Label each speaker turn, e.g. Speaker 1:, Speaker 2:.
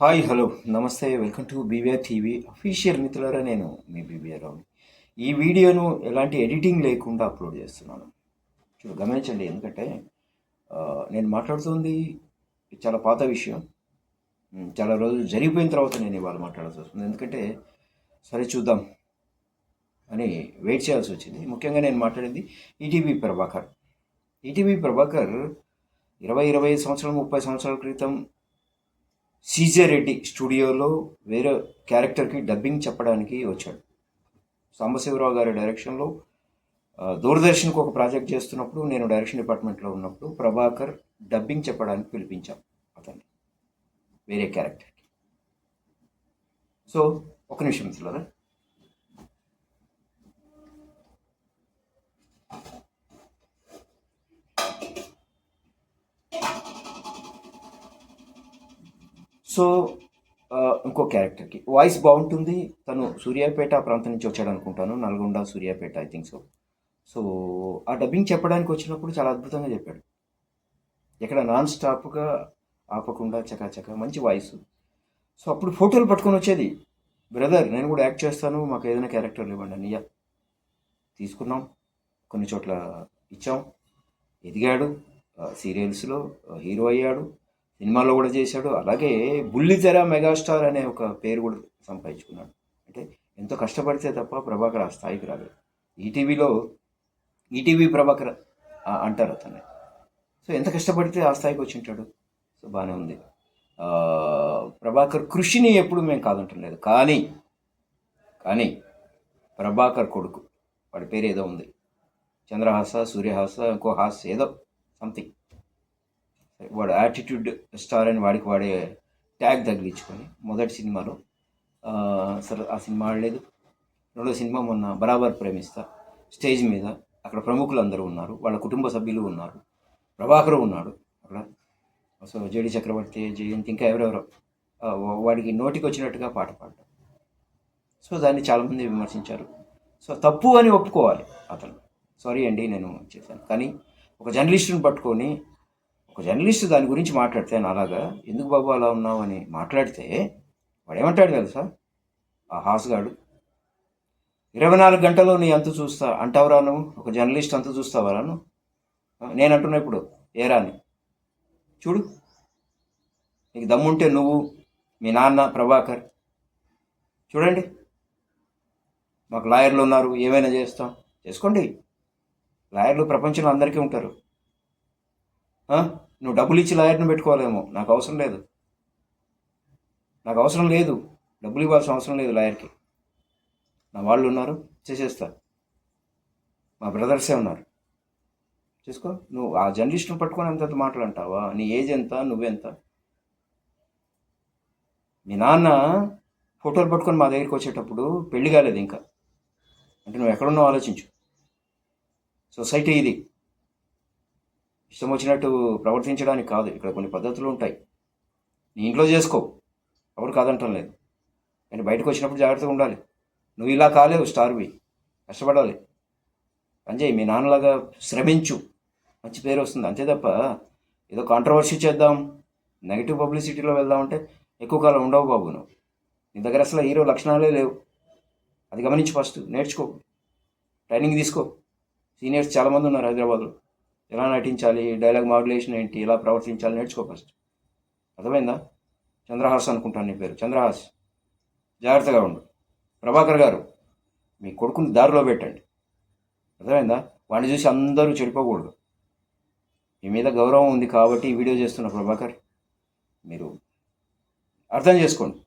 Speaker 1: Hi hello. Namaste. Welcome to BVR TV. Official మిత్రులరా నేను మీ BVR ఈ వీడియోను ఎలాంటి ఎడిటింగ్ లేకుండా అప్లోడ్ చేస్తున్నాను. చూడు గమనించండి. ఎందుకంటే నేను మాట్లాడుతుంది చాలా పాత విషయం. చాలా రోజులు జరిగిపోయిన తర్వాత నేను ఇవాళ మాట్లాడాల్సి వస్తుంది. ఎందుకంటే సరే చూద్దాం అని వెయిట్ చేయాల్సి వచ్చింది. ముఖ్యంగా నేను మాట్లాడింది ఈటీవీ ప్రభాకర్. ఈటీవీ ప్రభాకర్ ఇరవై ఇరవై సంవత్సరాలు ముప్పై సంవత్సరాల క్రితం సీజే రెడ్డి స్టూడియోలో వేరే క్యారెక్టర్కి డబ్బింగ్ చెప్పడానికి వచ్చాడు. సాంబశివరావు గారి డైరెక్షన్లో దూరదర్శన్కి ఒక ప్రాజెక్ట్ చేస్తున్నప్పుడు నేను డైరెక్షన్ డిపార్ట్మెంట్లో ఉన్నప్పుడు ప్రభాకర్ డబ్బింగ్ చెప్పడానికి పిలిపించాం అతన్ని వేరే క్యారెక్టర్కి. సో ఒక నిమిషం మిత్రులారా. సో ఇంకో క్యారెక్టర్కి. వాయిస్ బాగుంటుంది. తను సూర్యాపేట ప్రాంతం నుంచి వచ్చాడు అనుకుంటాను. Nalgonda Suryapet I think so. So ఆ డబ్బింగ్ చెప్పడానికి వచ్చినప్పుడు చాలా అద్భుతంగా చెప్పాడు. ఎక్కడ నాన్ స్టాప్గా ఆపకుండా చకాచక మంచి వాయిస్. సో అప్పుడు ఫోటోలు పట్టుకొని వచ్చేది. బ్రదర్ నేను కూడా యాక్ట్ చేస్తాను. మాకు ఏదైనా క్యారెక్టర్లు ఇవ్వండి అన్నయ్య. తీసుకున్నాం. కొన్ని చోట్ల ఇచ్చాం. ఎదిగాడు. సీరియల్స్లో హీరో అయ్యాడు. సినిమాలో కూడా చేశాడు. అలాగే బుల్లితెర మెగాస్టార్ అనే ఒక పేరు కూడా సంపాదించుకున్నాడు. అంటే ఎంతో కష్టపడితే తప్ప ప్రభాకర్ ఆ స్థాయికి రాలేదు. ఈటీవీలో ఈటీవీ ప్రభాకర్ అంటారు అతన్ని. సో ఎంత కష్టపడితే ఆ స్థాయికి వచ్చి ఉంటాడు. సో బాగానే ఉంది. ప్రభాకర్ కృషిని ఎప్పుడు మేము కాదంటలేదు కానీ కానీ ప్రభాకర్ కొడుకు వాడి పేరు ఏదో ఉంది. చంద్రహాస సూర్యహాస ఇంకో హాస్ ఏదో సంథింగ్ వాడు యాటిట్యూడ్ స్టార్ అని వాడికి వాడే ట్యాగ్ తగిలించుకొని మొదటి సినిమాలో అసలు సరే ఆ సినిమా ఆడలేదు. రెండో సినిమా మొన్న బరాబర్ ప్రేమిస్తా. స్టేజ్ మీద అక్కడ ప్రముఖులు అందరూ ఉన్నారు వాళ్ళ కుటుంబ సభ్యులు ఉన్నారు. ప్రభాకర్ ఉన్నాడు అక్కడ. సో జేడి చక్రవర్తి జయంతి ఇంకా ఎవరెవరో వా- వాడికి నోటికి వచ్చినట్టుగా పాట పాడడం. సో దాన్ని చాలామంది విమర్శించారు. సో తప్పు అని ఒప్పుకోవాలి అతను. సారీ అండి నేను చేశాను. కానీ ఒక జర్నలిస్టుని పట్టుకొని ఒక జర్నలిస్ట్ దాని గురించి మాట్లాడితే నా అలాగా ఎందుకు బాబు అలా ఉన్నావు? అని మాట్లాడితే వాడు ఏమంటాడు తెలుసా? ఆ హాస్గాడు ఇరవై నాలుగు గంటలు నీ అంత చూస్తా అంటావురా నువ్వు? ఒక జర్నలిస్ట్ అంత చూస్తావా నువ్వు? నేను అంటున్నా ఇప్పుడు ఏరా అని. చూడు నీకు దమ్ముంటే నువ్వు మీ నాన్న ప్రభాకర్. చూడండి మాకు లాయర్లు ఉన్నారు ఏమైనా చేస్తాం? చేసుకోండి. లాయర్లు ప్రపంచంలో అందరికీ ఉంటారు. నువ్వు డబ్బులు ఇచ్చి లాయర్ని పెట్టుకోవాలేమో. నాకు అవసరం లేదు. నాకు అవసరం లేదు. డబ్బులు ఇవ్వాల్సిన అవసరం లేదు లాయర్కి. నా వాళ్ళు ఉన్నారు చేసేస్తా. మా బ్రదర్సే ఉన్నారు. చూసుకో నువ్వు ఆ జర్నలిస్ట్ని పట్టుకొని ఎంత మాట్లాడంటావా నీ ఏజ్ ఎంత? నువ్వెంత? మీ నాన్న ఫోటోలు పట్టుకొని మా దగ్గరికి వచ్చేటప్పుడు పెళ్ళి కాలేదు ఇంకా. అంటే నువ్వు ఎక్కడున్నావు ఆలోచించు. సొసైటీ ఇది. ఇష్టం వచ్చినట్టు ప్రవర్తించడానికి కాదు. ఇక్కడ కొన్ని పద్ధతులు ఉంటాయి. నీ ఇంట్లో చేసుకో. ఎవరు కాదంటం లేదు. కానీ బయటకు వచ్చినప్పుడు జాగ్రత్తగా ఉండాలి. నువ్వు ఇలా కాలేవు స్టార్వి. కష్టపడాలి. అంజయ్ మీ నాన్నలాగా శ్రమించు. మంచి పేరు వస్తుంది. అంతే తప్ప ఏదో కాంట్రవర్సీ చేద్దాం. నెగిటివ్ పబ్లిసిటీలో వెళ్దామంటే ఎక్కువ కాలం ఉండవు బాబు నువ్వు. నీ దగ్గర అసలు హీరో లక్షణాలే లేవు. అది గమనించి ఫస్ట్. నేర్చుకో. ట్రైనింగ్ తీసుకో. సీనియర్స్ చాలామంది ఉన్నారు హైదరాబాద్లో. ఎలా నటించాలి డైలాగ్ మాడ్యులేషన్ ఏంటి ఎలా ప్రవర్తించాలి నేర్చుకో ఫస్ట్ అర్థమైందా? చంద్రహాస్ అనుకుంటాను నీ పేరు. చంద్రహాస్ జాగ్రత్తగా ఉండు. ప్రభాకర్ గారు మీ కొడుకుని దారిలో పెట్టండి. అర్థమైందా? వాడిని చూసి అందరూ చెడిపోకూడదు. మీ మీద గౌరవం ఉంది కాబట్టి ఈ వీడియో చేస్తున్న ప్రభాకర్ మీరు అర్థం చేసుకోండి.